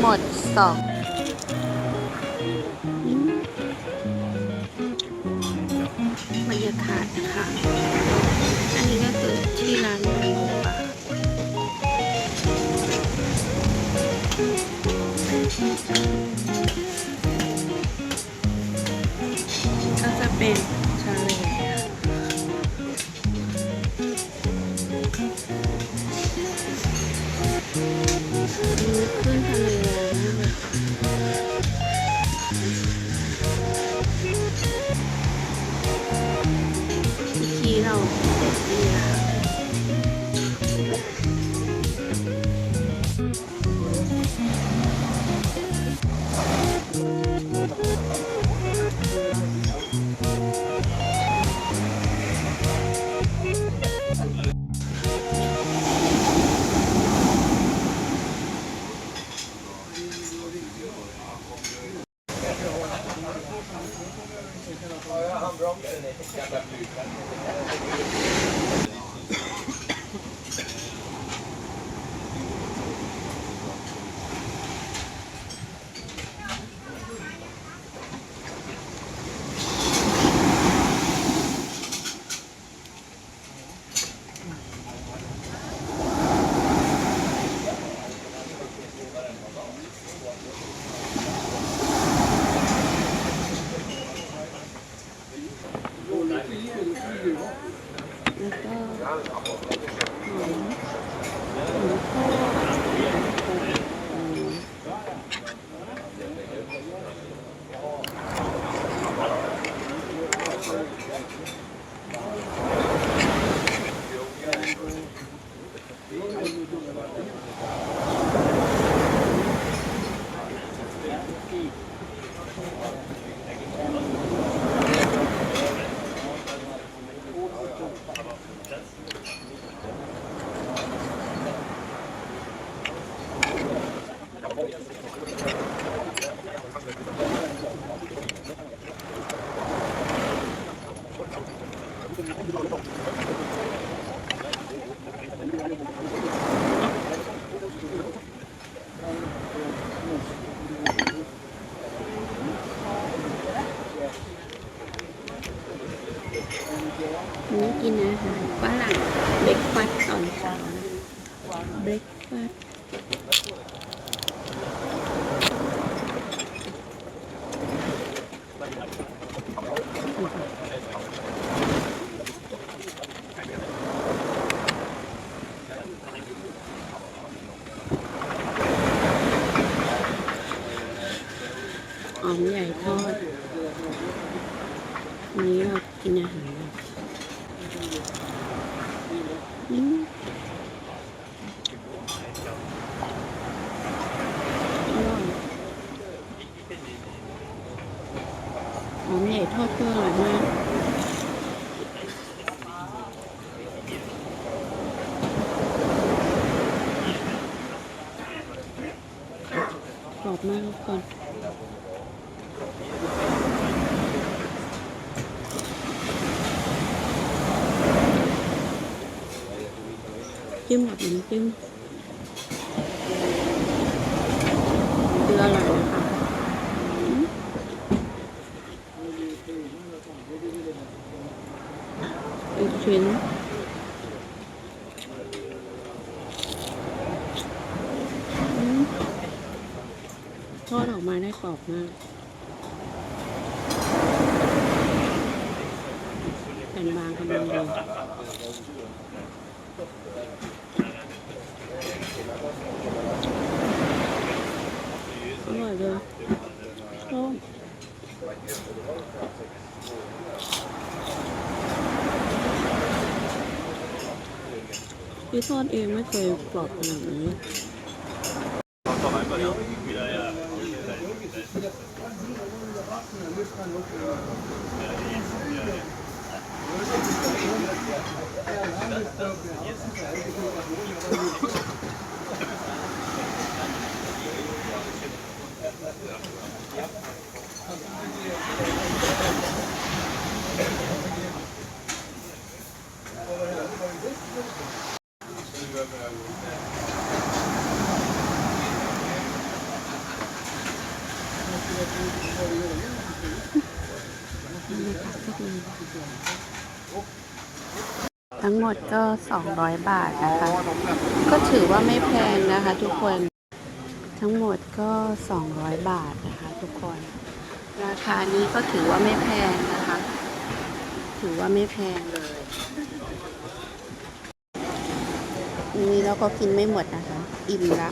หมดสองบรรยากาศนะคะอันนี้ก็คือที่ร้านหมูป่าก็จะเป็น 全部。 นี่กินอาหารฝรั่งเบรกฟาสต์ตอนเช้าเบรกฟาสต์หอมใหญ่ทอด วันนี้เรากินอาหารอร่อยหอมใหญ่ทอดก็อร่อยมากกรอบมากทุกคน จิ้มกับน้ำจิ้มคืออร่อยนะคะอืมอีกชิ้นทอดออกมาได้กรอบมากแผ่นบางกำลังดี อร่อยเลยชอบที่ทอดเองไม่เคยกรอบขนาดนี้ อ นี่ค่ะก็ดีทั้งหมดก็ 200 บาทนะคะ ก็ถือว่าไม่แพงนะคะทุกคน ทั้งหมดก็ 200 บาทนะคะ ทุกคน ราคานี้ก็ถือว่าไม่แพงนะคะ ถือว่าไม่แพงเลย นี่เราก็กินไม่หมดนะคะ อิ่มละ